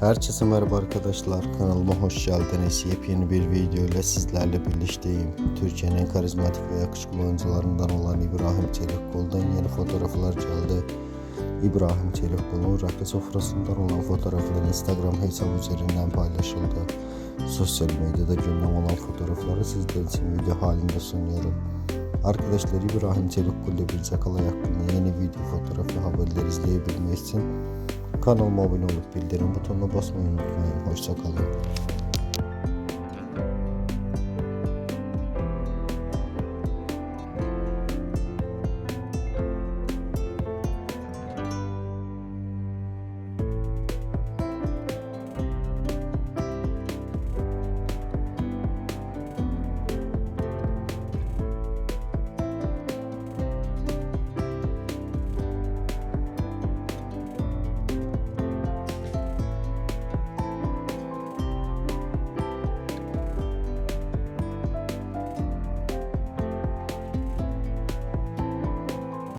Herkese merhaba arkadaşlar. Kanalıma hoş geldiniz. Yepyeni bir video ile sizlerle birlikteyim. Türkiye'nin en karizmatik ve yakışıklı oyuncularından olan İbrahim Çelikkol'dan yeni fotoğraflar geldi. İbrahim Çelikkol'un rakı sofrasından olan fotoğrafları Instagram hesabı üzerinden paylaşıldı. Sosyal medyada gündem olan fotoğrafları sizler için video halinde sunuyorum. Arkadaşlar İbrahim Çelikkol ile bir Çakala hakkında yeni video fotoğraf ve haberler izleyebilmek için Kanalıma abone olup bildirim butonuna basmayı unutmayın. Hoşçakalın.